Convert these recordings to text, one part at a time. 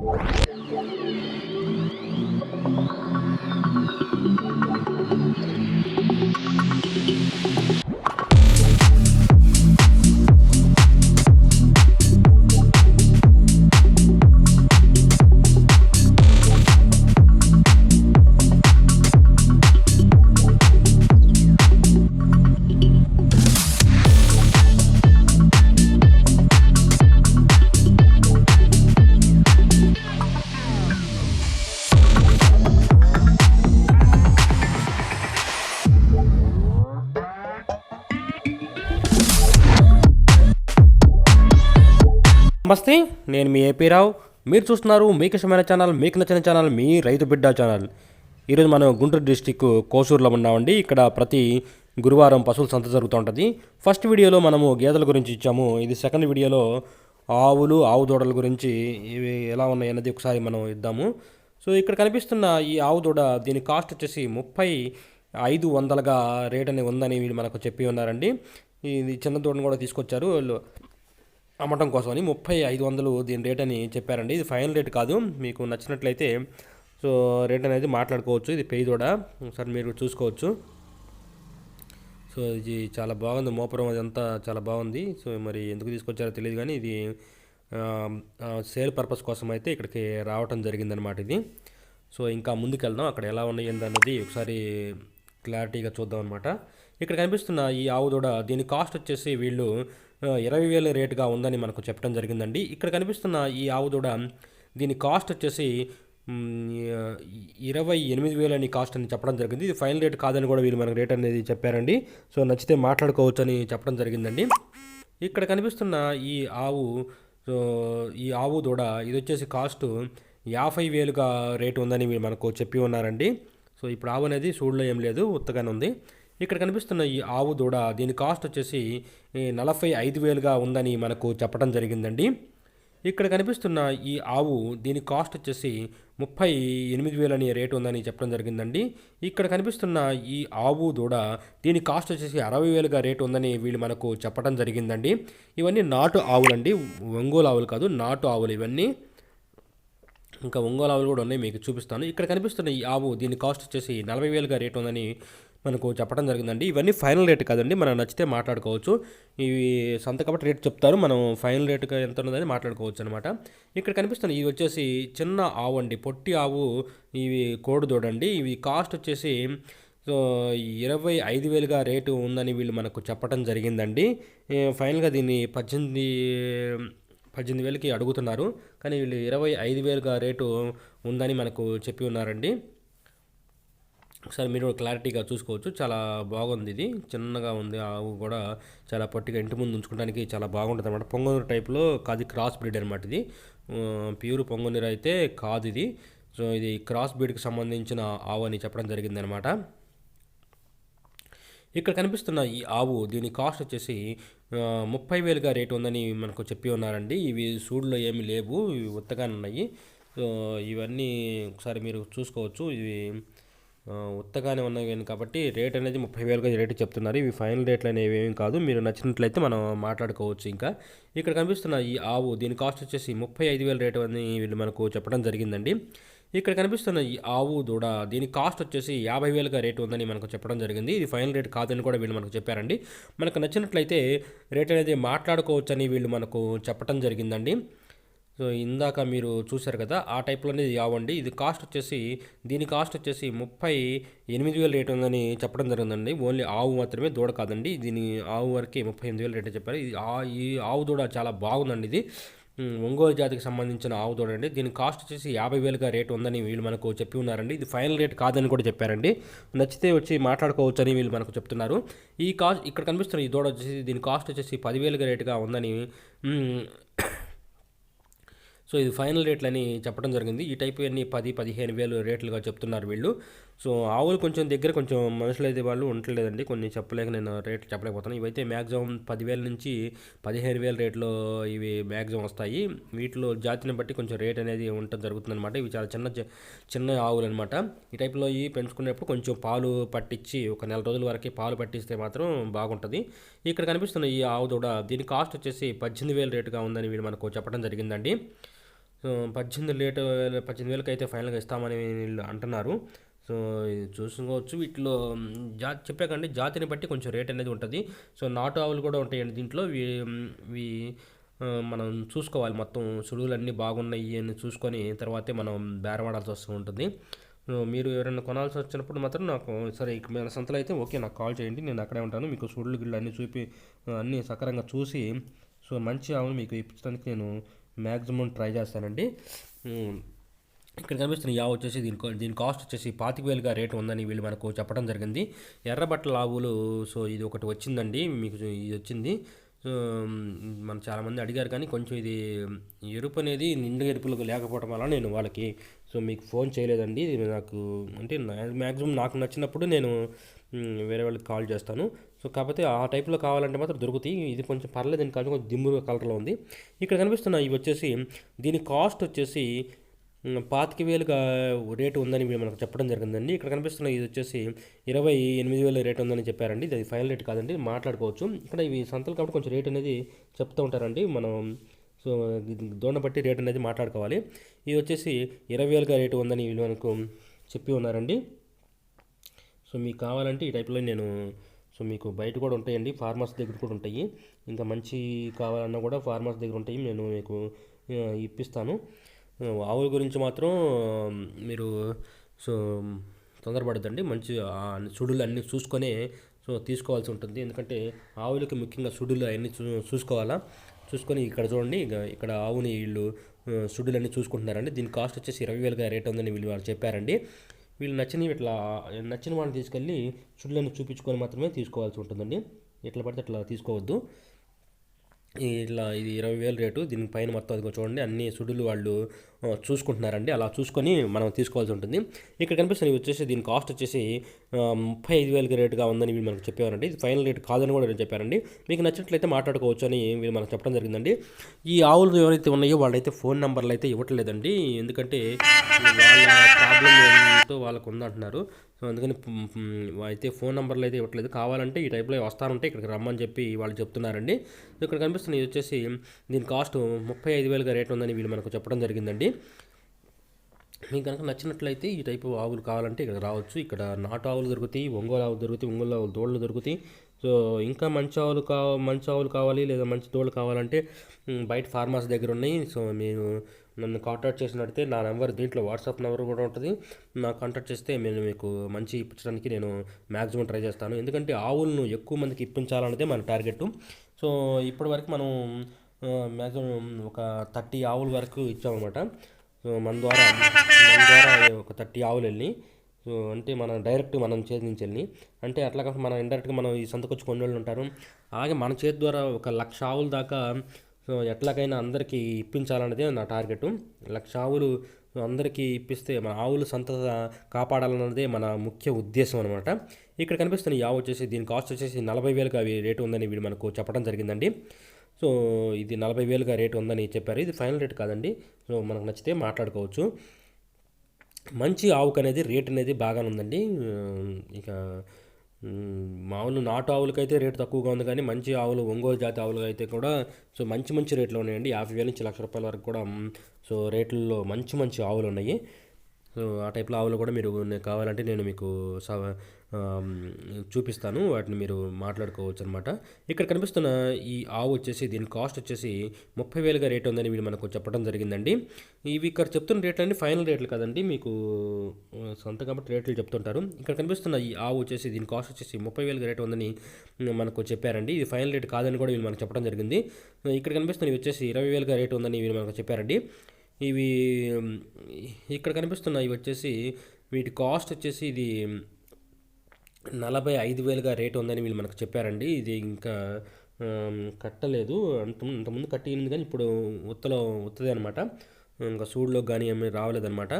you నేను మీ AP రావు. మీరు చూస్తున్నారు మీకు ఇష్టమైన ఛానల్ మీకు నచ్చిన ఛానల్ మీ రైతు బిడ్డ ఛానల్. ఈరోజు మనం గుంటూరు డిస్టిక్ కోసూరులో ఉన్నామండి. ఇక్కడ ప్రతి గురువారం పశువుల సంత జరుగుతూ ఉంటుంది. ఫస్ట్ వీడియోలో మనము గేదెల గురించి ఇచ్చాము. ఇది సెకండ్ వీడియోలో ఆవులు ఆవు దూడల గురించి ఇవి ఎలా ఉన్నాయి అన్నది ఒకసారి మనం ఇద్దాము. సో ఇక్కడ కనిపిస్తున్న ఈ ఆవు దూడ దీని కాస్ట్ వచ్చేసి ముప్పై ఐదు వందలుగా రేట్ అనేది ఉందని వీళ్ళు మనకు చెప్పి ఉన్నారండి. ఇది చిన్న దూడను కూడా తీసుకొచ్చారు. అమ్మటం కోసమని ముప్పై ఐదు వందలు దీని రేట్ అని చెప్పారండి. ఇది ఫైనల్ రేట్ కాదు. మీకు నచ్చినట్లయితే సో రేట్ అనేది మాట్లాడుకోవచ్చు. ఇది పెయి కూడా. ఒకసారి మీరు చూసుకోవచ్చు. సో ఇది చాలా బాగుంది. మోపురం అదంతా చాలా బాగుంది. సో మరి ఎందుకు తీసుకొచ్చారో తెలియదు కానీ ఇది సేల్ పర్పస్ కోసం అయితే ఇక్కడికి రావటం జరిగిందనమాట ఇది. సో ఇంకా ముందుకెళ్దాం. అక్కడ ఎలా ఉన్నాయి ఏందన్నది ఒకసారి క్లారిటీగా చూద్దాం అనమాట ఇక్కడ కనిపిస్తున్న ఈ ఆవు దూడ దీని కాస్ట్ వచ్చేసి వీళ్ళు ఇరవై వేల రేటుగా ఉందని మనకు చెప్పడం జరిగిందండి. ఇక్కడ కనిపిస్తున్న ఈ ఆవు దూడ దీని కాస్ట్ వచ్చేసి ఇరవై ఎనిమిది వేలని కాస్ట్ అని చెప్పడం జరిగింది. ఇది ఫైనల్ రేట్ కాదని కూడా వీళ్ళు మనకు రేట్ అనేది చెప్పారండి. సో నచ్చితే మాట్లాడుకోవచ్చు అని చెప్పడం జరిగిందండి. ఇక్కడ కనిపిస్తున్న ఈ ఆవు ఈ ఆవు దూడ ఇది వచ్చేసి కాస్ట్ యాభై వేలుగా రేటు ఉందని మీరు మనకు చెప్పి ఉన్నారండి. సో ఇప్పుడు ఆవు అనేది సూడులో ఏం లేదు ఉత్తగానే ఉంది. ఇక్కడ కనిపిస్తున్న ఈ ఆవు దూడ దీని కాస్ట్ వచ్చేసి నలభై ఐదు వేలుగా ఉందని మనకు చెప్పడం జరిగిందండి. ఇక్కడ కనిపిస్తున్న ఈ ఆవు దీని కాస్ట్ వచ్చేసి ముప్పై ఎనిమిది వేలు అనే రేటు ఉందని చెప్పడం జరిగిందండి. ఇక్కడ కనిపిస్తున్న ఈ ఆవు దూడ దీని కాస్ట్ వచ్చేసి అరవై వేలుగా రేటు ఉందని వీళ్ళు మనకు చెప్పడం జరిగిందండి. ఇవన్నీ నాటు ఆవులండి. ఒంగోలు ఆవులు కాదు నాటు ఆవులు ఇవన్నీ. ఇంకా ఒంగోలు ఆవులు కూడా ఉన్నాయి మీకు చూపిస్తాను. ఇక్కడ కనిపిస్తున్న ఈ ఆవు దీని కాస్ట్ వచ్చేసి నలభై వేలుగా రేటు ఉందని మనకు చెప్పడం జరిగిందండి. ఇవన్నీ ఫైనల్ రేట్ కాదండి. మనం నచ్చితే మాట్లాడుకోవచ్చు. ఇవి సంత కాబట్టి రేట్ చెప్తారు. మనం ఫైనల్ రేట్గా ఎంత ఉన్నదని మాట్లాడుకోవచ్చు అనమాట ఇక్కడ కనిపిస్తుంది ఇవి వచ్చేసి చిన్న ఆవు అండి. పొట్టి ఆవు ఇవి కోడి దూడండి ఇవి కాస్ట్ వచ్చేసి సో ఇరవై ఐదు వేలుగా రేటు ఉందని వీళ్ళు మనకు చెప్పడం జరిగిందండి. ఫైనల్గా దీన్ని పద్దెనిమిది పద్దెనిమిది వేలకి అడుగుతున్నారు. కానీ వీళ్ళు ఇరవై ఐదు వేలుగా రేటు ఉందని మనకు చెప్పి ఉన్నారండి. ఒకసారి మీరు క్లారిటీగా చూసుకోవచ్చు. చాలా బాగుంది ఇది. చిన్నగా ఉంది. ఆవు కూడా చాలా పట్టిగా ఇంటి ముందు ఉంచుకోవడానికి చాలా బాగుంటుంది అనమాట పొంగనూరు టైప్లో కాదు క్రాస్ బ్రీడ్ అనమాట ఇది. ప్యూర్ పొంగనూరు అయితే కాదు ఇది. సో ఇది క్రాస్ బ్రీడ్కి సంబంధించిన ఆవు అని చెప్పడం జరిగిందనమాట ఇక్కడ కనిపిస్తున్న ఈ ఆవు దీని కాస్ట్ వచ్చేసి ముప్పై వేలుగా రేటు ఉందని మనకు చెప్పి ఉన్నారండి. ఇవి సూడులో ఏమి లేవు. ఇవి ఉత్తగానే ఉన్నాయి. సో ఇవన్నీ ఒకసారి మీరు చూసుకోవచ్చు. ఇవి ఉత్తగానే ఉన్నాయి కాబట్టి రేట్ అనేది ముప్పై వేలుగా రేటు చెప్తున్నారు. ఇవి ఫైనల్ రేట్లు అనేవి ఏమీ కాదు. మీరు నచ్చినట్లయితే మనం మాట్లాడుకోవచ్చు ఇంకా. ఇక్కడ కనిపిస్తున్న ఈ ఆవు దీని కాస్ట్ వచ్చేసి ముప్పై ఐదు వేల రేటు అని వీళ్ళు మనకు చెప్పడం జరిగిందండి. ఇక్కడ కనిపిస్తున్న ఈ ఆవు దూడ దీని కాస్ట్ వచ్చేసి యాభై వేలుగా రేటు ఉందని మనకు చెప్పడం జరిగింది. ఇది ఫైనల్ రేట్ కాదని కూడా వీళ్ళు మనకు చెప్పారండి. మనకు నచ్చినట్లయితే రేట్ అనేది మాట్లాడుకోవచ్చని వీళ్ళు మనకు చెప్పడం జరిగిందండి. సో ఇందాక మీరు చూశారు కదా ఆ టైప్లోనే ఇది యావండి ఇది కాస్ట్ వచ్చేసి దీని కాస్ట్ వచ్చేసి ముప్పై ఎనిమిది వేల రేట్ ఉందని చెప్పడం జరిగిందండి. ఓన్లీ ఆవు మాత్రమే దూడ కాదండి. దీని ఆవు వరకే ముప్పై ఎనిమిది వేల రేట్ చెప్పారు. ఇది ఆ ఈ ఆవు దూడ చాలా బాగుందండి ఇది. ఒంగోలు జాతికి సంబంధించిన ఆవు దూడ అండి. దీని కాస్ట్ వచ్చేసి యాభై వేలుగా రేట్ ఉందని వీళ్ళు మనకు చెప్పి ఉన్నారండి. ఇది ఫైనల్ రేట్ కాదని కూడా చెప్పారండి. నచ్చితే వచ్చి మాట్లాడుకోవచ్చు అని వీళ్ళు మనకు చెప్తున్నారు. ఈ కాస్ట్ ఇక్కడ కనిపిస్తున్న ఈ దూడ వచ్చేసి దీని కాస్ట్ వచ్చేసి పదివేలుగా రేటుగా ఉందని సో ఇది ఫైనల్ రేట్లు అని చెప్పడం జరిగింది. ఈ టైప్ అన్ని పది పదిహేను వేలు రేట్లుగా చెప్తున్నారు వీళ్ళు. సో ఆవులు కొంచెం దగ్గర కొంచెం మనుషులు అయితే వాళ్ళు ఉండలేదండి కొన్ని చెప్పలేక నేను రేట్లు చెప్పలేకపోతున్నాను. ఇవైతే మ్యాక్సిమం పదివేల నుంచి పదిహేను వేల రేట్లో ఇవి మ్యాక్సిమం వస్తాయి. వీటిలో జాతిని బట్టి కొంచెం రేట్ అనేది ఉండటం జరుగుతుందన్నమాట. ఇవి చాలా చిన్న చి- చిన్న ఆవులు అనమాట ఈ టైప్లో ఇవి పెంచుకునేప్పుడు కొంచెం పాలు పట్టించి ఒక నెల రోజుల వరకు పాలు పట్టిస్తే మాత్రం బాగుంటుంది. ఇక్కడ కనిపిస్తున్న ఈ ఆవు దూడ దీని కాస్ట్ వచ్చేసి పద్దెనిమిది వేల రేటుగా ఉందని వీళ్ళు మనకు చెప్పడం జరిగిందండి. సో పద్దెనిమిది లీటర్ పద్దెనిమిది వేలకు అయితే ఫైనల్గా ఇస్తామని వీళ్ళు అంటున్నారు. సో చూసుకోవచ్చు. వీటిలో జా చెప్పాకండి జాతిని బట్టి కొంచెం రేట్ అనేది ఉంటుంది. సో నాటు ఆవులు కూడా ఉంటాయండి దీంట్లో. ఇవి మనం చూసుకోవాలి మొత్తం సుడువులన్నీ బాగున్నాయి అని చూసుకొని తర్వాతే మనం బేరవాడాల్సి వస్తూ ఉంటుంది. మీరు ఎవరైనా కొనాల్సి వచ్చినప్పుడు మాత్రం నాకు సరే ఇక సంతలో అయితే ఓకే నాకు కాల్ చేయండి. నేను అక్కడే ఉంటాను. మీకు సుడులు గిళ్ళు అన్నీ చూపి అన్నీ సక్రంగా చూసి సో మంచి ఆవును మీకు ఇప్పించడానికి నేను మ్యాక్సిమం ట్రై చేస్తానండి. ఇక్కడ కనిపిస్తున్న యా వచ్చేసి దీని దీని కాస్ట్ వచ్చేసి పాతిక వేలుగా రేట్ ఉందని వీళ్ళు మనకు చెప్పడం జరిగింది. ఎర్రబట్టల ఆవులు సో ఇది ఒకటి వచ్చిందండి మీకు ఇది వచ్చింది. సో మనం చాలామంది అడిగారు కానీ కొంచెం ఇది ఎరుపు అనేది నిండు ఎరుపులకు లేకపోవడం వల్ల నేను వాళ్ళకి సో మీకు ఫోన్ చేయలేదండి. నాకు అంటే మ్యాక్సిమం నాకు నచ్చినప్పుడు నేను వేరే వాళ్ళకి కాల్ చేస్తాను. సో కాకపోతే ఆ టైప్లో కావాలంటే మాత్రం దొరుకుతాయి. ఇది కొంచెం పర్లేదు దీని కొంచెం దిమ్ము కలర్లో ఉంది. ఇక్కడ కనిపిస్తున్న ఇవి వచ్చేసి దీని కాస్ట్ వచ్చేసి పాతిక వేలుగా రేటు ఉందని మనకు చెప్పడం జరిగిందండి. ఇక్కడ కనిపిస్తున్న ఇది వచ్చేసి ఇరవై ఎనిమిది వేల రేటు ఉందని చెప్పారండి. ఇది ఫైనల్ రేట్ కాదండి మాట్లాడుకోవచ్చు. ఇక్కడ ఇవి సంతలు కాబట్టి కొంచెం రేట్ అనేది చెప్తూ ఉంటారండి. మనం సో దోణ బట్టి రేట్ అనేది మాట్లాడుకోవాలి. ఇది వచ్చేసి ఇరవై వేలుగా రేటు ఉందని వీళ్ళు మనకు చెప్పి ఉన్నారండి. సో మీకు కావాలంటే ఈ టైప్లో నేను సో మీకు బయట కూడా ఉంటాయండి ఫార్మర్స్ దగ్గర కూడా ఉంటాయి. ఇంకా మంచి కావాలన్నా కూడా ఫార్మర్స్ దగ్గర ఉంటాయి నేను మీకు ఇప్పిస్తాను. ఆవుల గురించి మాత్రం మీరు సో తొందరపడద్దండి. మంచి ఆ సుడులు అన్నీ చూసుకొని సో తీసుకోవాల్సి ఉంటుంది. ఎందుకంటే ఆవులకి ముఖ్యంగా సుడులు అవన్నీ చూ చూసుకోవాలా? చూసుకొని ఇక్కడ చూడండి ఇక్కడ ఆవుని వీళ్ళు సుడులన్నీ చూసుకుంటున్నారండి. దీని కాస్ట్ వచ్చేసి ఇరవై వేలుగా రేట్ ఉందని వీళ్ళు వాళ్ళు చెప్పారండి. వీళ్ళు నచ్చినవి ఇట్లా నచ్చిన వాళ్ళని తీసుకెళ్ళి చుడ్లను చూపించుకొని మాత్రమే తీసుకోవాల్సి ఉంటుందండి. ఎట్లా పడితే అట్లా తీసుకోవద్దు. ఇలా ఇట్లా ఇది ఇరవై వేలు రేటు దీని పైన మొత్తం అది చూడండి అన్ని సుడులు వాళ్ళు చూసుకుంటున్నారండి. అలా చూసుకొని మనం తీసుకోవాల్సి ఉంటుంది. ఇక్కడ కనిపిస్తుంది వచ్చేసి దీని కాస్ట్ వచ్చేసి ముప్పై ఐదు వేలకి రేటుగా ఉందని వీళ్ళు మనకు చెప్పారండి ఇది ఫైనల్ రేట్ కాదని కూడా నేను చెప్పారండి. మీకు నచ్చినట్లయితే మాట్లాడుకోవచ్చు అని వీళ్ళు మనకు చెప్పడం జరిగిందండి. ఈ ఆవులు ఎవరైతే ఉన్నాయో వాళ్ళైతే ఫోన్ నెంబర్లు అయితే ఇవ్వట్లేదండి. ఎందుకంటే వాళ్ళ ప్రాబ్లం ఏంటో వాళ్ళకు ఉందంటున్నారు. అందుకని అయితే ఫోన్ నెంబర్లు అయితే ఇవ్వట్లేదు. కావాలంటే ఈ టైప్లో వస్తారంటే ఇక్కడికి రమ్మని చెప్పి వాళ్ళు చెప్తున్నారండి. ఇక్కడ కనిపిస్తుంది ఇది వచ్చేసి దీని కాస్ట్ ముప్పై ఐదు వేలుగా రేట్ ఉందని వీళ్ళు మనకు చెప్పడం జరిగిందండి. మీకు కనుక నచ్చినట్లయితే ఈ టైపు ఆవులు కావాలంటే ఇక్కడ రావచ్చు. ఇక్కడ నాటు ఆవులు దొరుకుతాయి ఒంగోలు ఆవులు దొరుకుతాయి ఒంగోలు ఆవులు దోళ్ళు దొరుకుతాయి సో ఇంకా మంచి ఆవులు కావ మంచి ఆవులు కావాలి లేదా మంచి దోళ్ళు కావాలంటే బయట ఫార్మర్స్ దగ్గర ఉన్నాయి. సో మీరు నన్ను కాంటాక్ట్ చేసినట్టే నా నెంబర్ దీంట్లో వాట్సాప్ నెంబర్ కూడా ఉంటుంది. నాకు కాంటాక్ట్ చేస్తే నేను మీకు మంచి ఇప్పించడానికి నేను మ్యాక్సిమం ట్రై చేస్తాను. ఎందుకంటే ఆవులను ఎక్కువ మందికి ఇప్పించాలన్నదే మన టార్గెట్. సో ఇప్పటి వరకు మనం మ్యాక్సిమం ఒక థర్టీ ఆవుల వరకు ఇచ్చామన్నమాట. సో మన ద్వారా మన ద్వారా ఒక థర్టీ ఆవులు వెళ్ళి సో అంటే మనం డైరెక్ట్ మనం చేతి నుంచి వెళ్ళి అంటే అట్లా కాకుండా మనం ఇండైరెక్ట్గా మనం ఈ సంతకొచ్చి కొన్ని వాళ్ళు ఉంటారు. అలాగే మన చేతి ద్వారా ఒక లక్ష ఆవుల దాకా సో ఎట్లాగైనా అందరికీ ఇప్పించాలన్నదే నా టార్గెట్. లక్ష ఆవులు అందరికీ ఇప్పిస్తే మన ఆవులు సంత కాపాడాలన్నదే మన ముఖ్య ఉద్దేశం అనమాట ఇక్కడ కనిపిస్తున్న ఈ ఆవు వచ్చేసి దీని కాస్ట్ వచ్చేసి నలభై వేలుగా అవి రేటు ఉందని వీడు మనకు చెప్పడం జరిగిందండి. సో ఇది నలభై వేలుగా రేటు ఉందని చెప్పారు. ఇది ఫైనల్ రేట్ కాదండి. సో మనకు నచ్చితే మాట్లాడుకోవచ్చు. మంచి ఆవుకు అనేది రేట్ అనేది బాగానే ఉందండి ఇక మామూలు నాటు ఆవులకైతే రేటు తక్కువగా ఉంది కానీ మంచి ఆవులు ఒంగోలు జాతి ఆవులు అయితే కూడా సో మంచి మంచి రేట్లు ఉన్నాయండి. యాభై వేల నుంచి లక్ష రూపాయల వరకు కూడా సో రేట్లలో మంచి మంచి ఆవులు ఉన్నాయి సో ఆ టైప్లో ఆవులు కూడా మీరు కావాలంటే నేను మీకు స- చూపిస్తాను. వాటిని మీరు మాట్లాడుకోవచ్చు అనమాట ఇక్కడ కనిపిస్తున్న ఈ ఆవు వచ్చేసి దీని కాస్ట్ వచ్చేసి ముప్పై వేలుగా రేట్ ఉందని వీళ్ళు మనకు చెప్పడం జరిగిందండి. ఇవి ఇక్కడ చెప్తున్న రేట్లు అండి ఫైనల్ రేట్లు కదండి. మీకు సొంత కాబట్టి రేట్లు చెప్తుంటారు. ఇక్కడ కనిపిస్తున్న ఈ ఆవు వచ్చేసి దీని కాస్ట్ వచ్చేసి ముప్పై వేలుగా రేట్ ఉందని మనకు చెప్పారండి. ఇది ఫైనల్ రేట్ కాదని కూడా వీళ్ళు మనకు చెప్పడం జరిగింది. ఇక్కడ కనిపిస్తున్న ఇవి వచ్చేసి ఇరవై వేలుగా రేట్ ఉందని వీళ్ళు మనకు చెప్పారండి. ఇవి ఇక్కడ కనిపిస్తున్నాయి వచ్చేసి వీటి కాస్ట్ వచ్చేసి ఇది నలభై ఐదు వేలుగా రేట్ ఉందని వీళ్ళు మనకు చెప్పారండి. ఇది ఇంకా కట్టలేదు. అంత ఇంతకుముందు కట్టింది కానీ ఇప్పుడు ఉత్తలో ఉత్తదే అనమాట ఇంకా సూడ్లో కానీ ఏమీ రావలేదన్నమాట.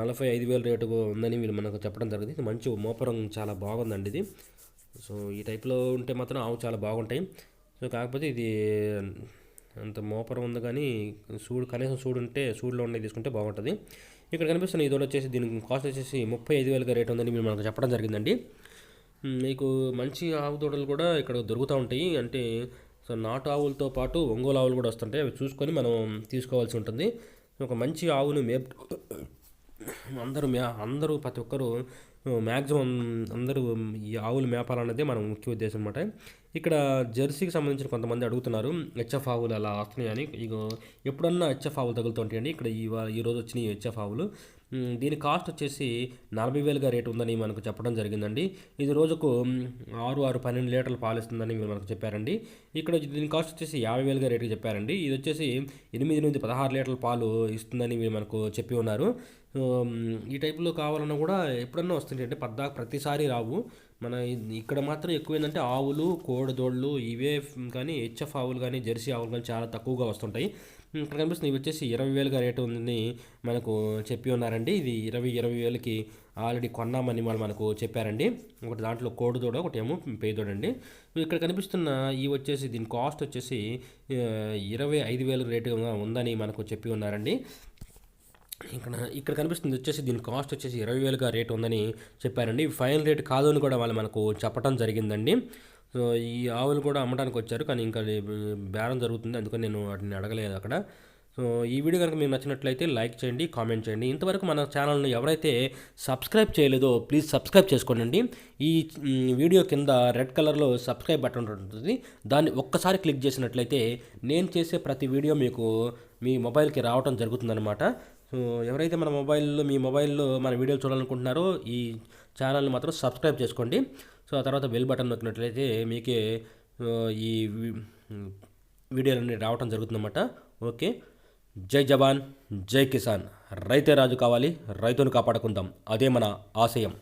నలభై ఐదు వేల రేటు ఉందని వీళ్ళు మనకు చెప్పడం జరిగింది. ఇది మంచి మోపరం చాలా బాగుందండి ఇది. సో ఈ టైప్లో ఉంటే మాత్రం ఆవు చాలా బాగుంటాయి. సో కాకపోతే ఇది అంత మోపరం ఉంది కానీ సూడు కనీసం సూడు ఉంటే సూడులో ఉండే తీసుకుంటే బాగుంటుంది. ఇక్కడ కనిపిస్తున్న ఇదో వచ్చేసి దీనికి కాస్ట్ వచ్చేసి ముప్పై ఐదు వేలుగా రేట్ ఉందని మీరు మనకు చెప్పడం జరిగిందండి. మీకు మంచి ఆవు దూడలు కూడా ఇక్కడ దొరుకుతూ ఉంటాయి. అంటే సో నాటు ఆవులతో పాటు ఒంగోలు ఆవులు కూడా వస్తుంటాయి. అవి చూసుకొని మనం తీసుకోవాల్సి ఉంటుంది. ఒక మంచి ఆవును మేపు అందరూ మ్యా అందరూ ప్రతి ఒక్కరూ మ్యాక్సిమం అందరూ ఈ ఆవులు మేపాలన్నదే మన ముఖ్య ఉద్దేశం అనమాట ఇక్కడ జెర్సీకి సంబంధించిన కొంతమంది అడుగుతున్నారు హెచ్ఎఫ్ ఆవులు అలా వస్తున్నాయని ఇగో ఎప్పుడన్నా హెచ్ఎఫ్ ఆవులు తగులుతుంటాయండి. ఇక్కడ ఈ ఈ రోజు వచ్చినాయి హెచ్ఎఫ్ ఆవులు. దీని కాస్ట్ వచ్చేసి నలభై వేలుగా రేటు ఉందని మనకు చెప్పడం జరిగిందండి. ఇది రోజుకు ఆరు ఆరు పన్నెండు లీటర్లు పాలు ఇస్తుందని మనకు చెప్పారండి. ఇక్కడ దీని కాస్ట్ వచ్చేసి యాభై వేలుగా రేటుకి చెప్పారండి. ఇది వచ్చేసి ఎనిమిది నుంచి పదహారు లీటర్ల పాలు ఇస్తుందని మనకు చెప్పి ఉన్నారు. ఈ టైపులో కావాలన్నా కూడా ఎప్పుడన్నా వస్తుంది అంటే పద్దాక ప్రతిసారి రావు. మన ఇక్కడ మాత్రం ఎక్కువ ఏంటంటే ఆవులు కోడదోళ్ళు ఇవే కానీ హెచ్ఎఫ్ ఆవులు కానీ జెర్సీ ఆవులు కానీ చాలా తక్కువగా వస్తుంటాయి. ఇక్కడ కనిపిస్తుంది ఇవి వచ్చేసి ఇరవై వేలుగా రేటు ఉందని మనకు చెప్పి ఉన్నారండి. ఇది ఇరవై ఇరవై వేలకి ఆల్రెడీ కొన్నామని వాళ్ళు మనకు చెప్పారండి. ఒకటి దాంట్లో కోడుదోడ ఒకటి ఏమో పేదోడ అండి. ఇక్కడ కనిపిస్తున్న ఈ వచ్చేసి దీని కాస్ట్ వచ్చేసి ఇరవై ఐదు వేల రేటు ఉందని మనకు చెప్పి ఉన్నారండి. ఇక్కడ ఇక్కడ కనిపిస్తుంది వచ్చేసి దీని కాస్ట్ వచ్చేసి ఇరవై వేలుగా రేట్ ఉందని చెప్పారండి. ఫైనల్ రేట్ కాదు అని కూడా వాళ్ళు మనకు చెప్పడం జరిగిందండి. సో ఈ ఆవులు కూడా అమ్మడానికి వచ్చారు. కానీ ఇంకా బేరం జరుగుతుంది. అందుకని నేను వాటిని అడగలేదు అక్కడ. సో ఈ వీడియో కనుక మీకు నచ్చినట్లయితే లైక్ చేయండి కామెంట్ చేయండి. ఇంతవరకు మన ఛానల్ని ఎవరైతే సబ్స్క్రైబ్ చేయలేదో ప్లీజ్ సబ్స్క్రైబ్ చేసుకోండి ఈ వీడియో కింద రెడ్ కలర్లో సబ్స్క్రైబ్ బటన్ ఉంటుంది. దాన్ని ఒక్కసారి క్లిక్ చేసినట్లయితే నేను చేసే ప్రతి వీడియో మీకు మీ మొబైల్కి రావడం జరుగుతుందన్నమాట. సో ఎవరైతే మన మొబైల్లో మీ మొబైల్లో మన వీడియోలు చూడాలనుకుంటున్నారో ఈ ఛానల్ని మాత్రం సబ్స్క్రైబ్ చేసుకోండి. సో ఆ తర్వాత బెల్ బటన్ నొక్కినట్లయితే మీకే ఈ వీడియోలన్నీ రావటం జరుగుతుందన్నమాట. ఓకే. జై జవాన్ జై కిసాన్. రైతే రాజు కావాలి రైతును కాపాడుకుందాం. అదే మన ఆశయం.